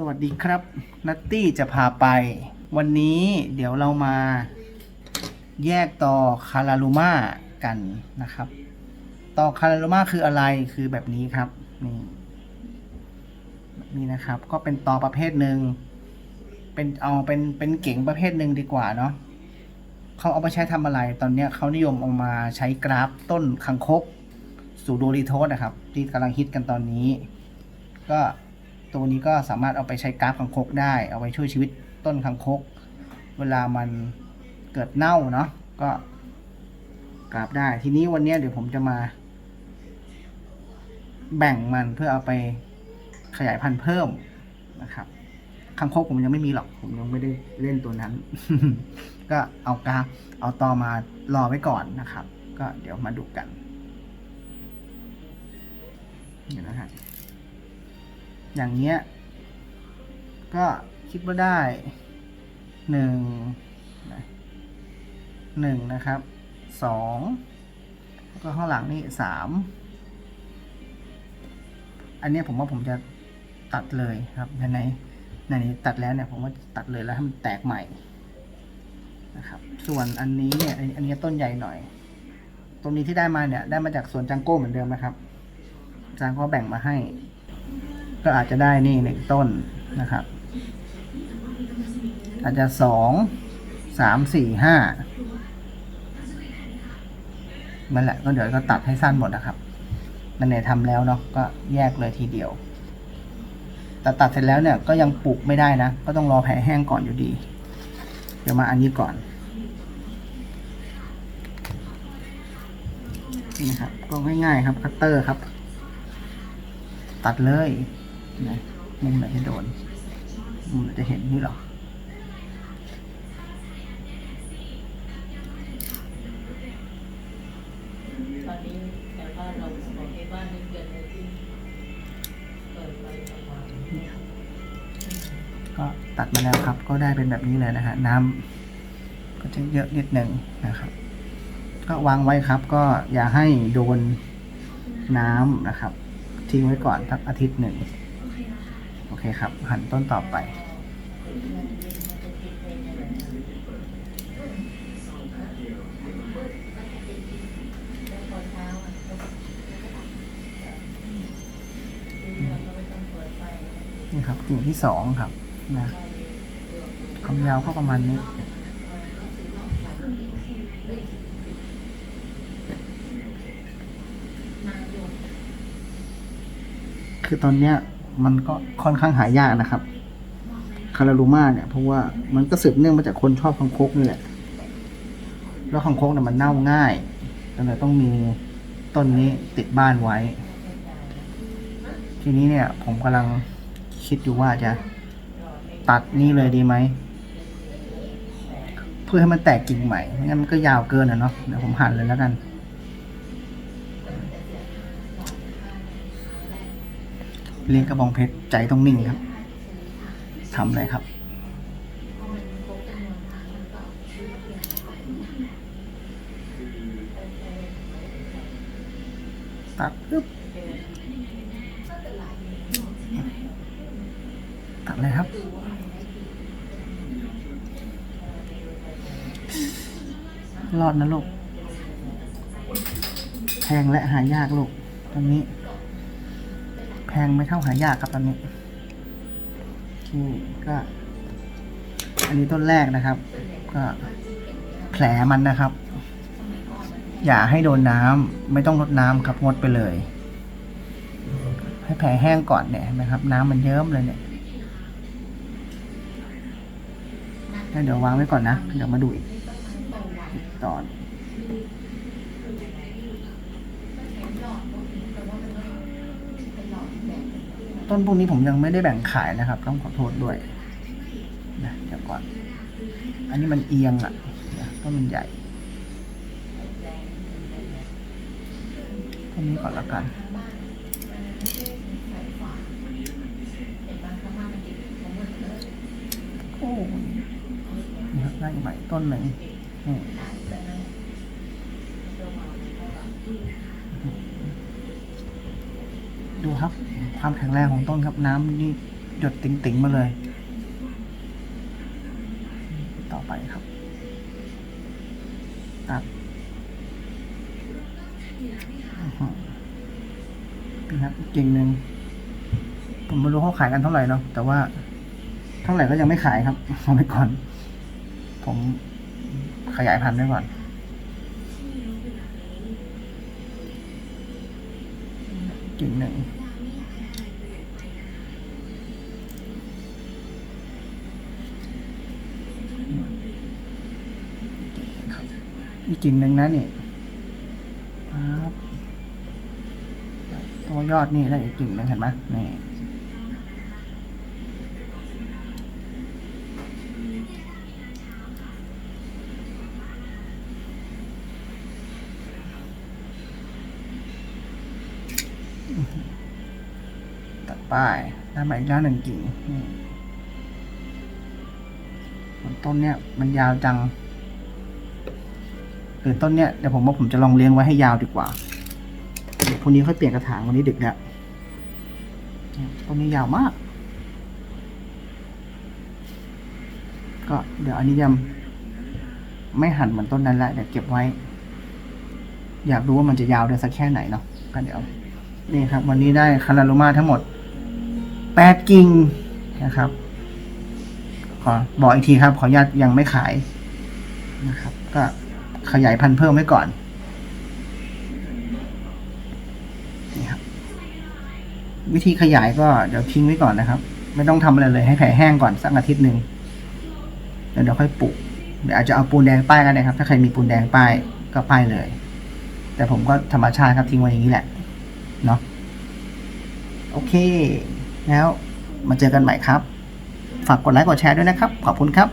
สวัสดีครับ นัตตี้จะพาไป วันนี้เดี๋ยวเรามาแยกต่อคาราลูมากันนะครับ ต่อคาราลูมาคืออะไรคือแบบนี้ครับ นี่แบบนี้นะครับ ก็เป็นต่อประเภทหนึ่งเป็นเอาเป็นเป็นเก๋งประเภทหนึ่งดีกว่าเนาะเขาเอาไปใช้ทำอะไร ตอนเนี้ยเขานิยมเอามาใช้กราฟต้นคังคกสูโดริโทสนะครับ ที่กำลังฮิตกันตอนนี้ ก็ ตัวนี้ก็สามารถเอาไปใช้กราฟคังคกได้ เอาไปช่วยชีวิตต้นคังคก เวลามันเกิดเน่าเนาะก็กราฟได้ ทีนี้วันนี้เดี๋ยวผมจะมา แบ่งมันเพื่อเอาไปขยายพันธุ์เพิ่มนะครับคังคกผมยังไม่มีหรอก ผมยังไม่ได้เล่นตัวนั้น ก็เอากราฟเอาตอมารอไว้ก่อนนะครับ ก็เดี๋ยวมาดูกันเดี๋ยวนะฮะ อย่างเงี้ย ก็คิดว่าได้หนึ่งหนึ่งนะครับสองแล้วก็ข้างหลังนี่สามอันนี้ผมว่าผมจะตัดเลยครับในในในนี้ตัดแล้วเนี่ยผมว่าตัดเลยแล้วให้มันแตกใหม่นะครับ ส่วนอันนี้เนี่ยอันนี้ต้นใหญ่หน่อย ตรงนี้ที่ได้มาเนี่ยได้มาจากสวนจังโก้เหมือนเดิมนะครับอาจารย์ก็แบ่งมาให้ ก็อาจจะได้นี่หนึ่งต้นนะครับ อาจจะสองสามสี่ห้านั่นแหละก็เดี๋ยวก็ตัดให้สั้นหมดนะครับนั่นเนี่ยทำแล้วเนาะก็แยกเลยทีเดียว แต่ตัดเสร็จแล้วเนี่ยก็ยังปลูกไม่ได้นะ ก็ต้องรอแผลแห้งก่อนอยู่ดี เดี๋ยวมาอันนี้ก่อนนี่นะครับก็ง่ายๆครับคัตเตอร์ครับ ตัดเลย นะมุมไหนจะโดนมุมไหนจะเห็นนี่หรอตอนนี้แถวบ้านเราบอกในบ้านนี่เกิดอะไรขึ้นเปิดไฟประมาณก็ตัดมาแล้วครับ ก็ได้เป็นแบบนี้เลยนะฮะน้ำก็จะเยอะนิดหนึ่งนะครับ ก็วางไว้ครับ ก็อย่าให้โดนน้ำนะครับ ทิ้งไว้ก่อนสักอาทิตย์หนึ่ง เคครับ หันต้นต่อไป นี่ครับกิ่งที่สองครับนะความยาวก็ประมาณนี้คือตอนเนี้ย มันก็ค่อนข้างหายากนะครับคาราลูมาเนี่ยเพราะว่ามันก็สืบเนื่องมาจากคนชอบคังคกนี่แหละ แล้วคังคกเนี่ยมันเน่าง่ายก็เลยต้องมีต้นนี้ติดบ้านไว้ ทีนี้เนี่ยผมกำลังคิดอยู่ว่าจะตัดนี่เลยดีไหม เพื่อให้มันแตกกิ่งใหม่ไม่งั้นมันก็ยาวเกินอะเนาะเดี๋ยวผมหั่นเลยแล้วกัน เลี้ยงกระบองเพชรใจต้องนิ่งครับทำเลยครับ ตัดปึ๊บตัดเลยครับรอดนะลูกแพงและหายากลูกตอนนี้ งไม่เท่าหายากครับตอนนี้โอเคก็ อันนี้ต้นแรกนะครับ ก็แผลมันนะครับ อย่าให้โดนน้ำไม่ต้องรดน้ำครับงดไปเลย ให้แผลแห้งก่อนเนี่ยนะครับ น้ำมันเยิ้มเลยเนี่ยเดี๋ยววางไว้ก่อนนะ เดี๋ยวมาดูอีกตอน ต้นพวกนี้ผมยังไม่ได้แบ่งขายนะครับ ต้องขอโทษด้วยนะเดี๋ยวก่อน อันนี้มันเอียงอะต้นมันใหญ่ต้นนี้ก่อนละกันโอ้นี่ครับได้ใหม่ต้นหนึ่งอืม ดูครับ ความแข็งแรงของต้นครับน้ำนี่หยดติ๋งๆมาเลย ต่อไปครับ ตัดนี่ครับอีกกิ่งหนึ่งผมไม่รู้เขาขายกันเท่าไหร่เนาะแต่ว่าเท่าไหร่ก็ยังไม่ขายครับเอาไปก่อน ผมขยายพันธุ์ไว้ก่อน กิ่งหนึ่งนี่จริงหนึ่งนะนี่ครับตัวยอดนี่ได้จริงหนึ่งเห็นไหมนี่ ตัดป้ายได้มาอีกแล้วหนึ่งกิ่งนี่ต้นเนี้ยมันยาวจังหรือต้นเนี้ยเดี๋ยวผมว่าผมจะลองเลี้ยงไว้ให้ยาวดีกว่าเดี๋ยวพรุ่งนี้ค่อยเปลี่ยนกระถางวันนี้ดึกแล้วต้นนี้ยาวมาก ก็เดี๋ยวอันนี้ยังไม่หั่นเหมือนต้นนั้นแล้วเดี๋ยวเก็บไว้ อยากรู้ว่ามันจะยาวได้สักแค่ไหนเนาะก็เดี๋ยวนี่ครับ วันนี้ได้คาราลูมาทั้งหมด แปดกิ่งนะครับ ขอบอกอีกทีครับ ขออนุญาตยังไม่ขายนะครับ ก็ขยายพันธุ์เพิ่มไว้ก่อนนี่ครับวิธีขยายก็เดี๋ยวทิ้งไว้ก่อนนะครับ ไม่ต้องทำอะไรเลย ให้แผลแห้งก่อนสักอาทิตย์หนึ่งแล้วเดี๋ยวค่อยปลูกเดี๋ยวอาจจะเอาปูนแดงป้ายก็ได้ครับ ถ้าใครมีปูนแดงป้ายก็ป้ายเลย แต่ผมก็ธรรมชาติครับทิ้งไว้อย่างนี้แหละ เนาะโอเค แล้วมาเจอกันใหม่ครับ ฝากกดไลค์กดแชร์ด้วยนะครับ ขอบคุณครับ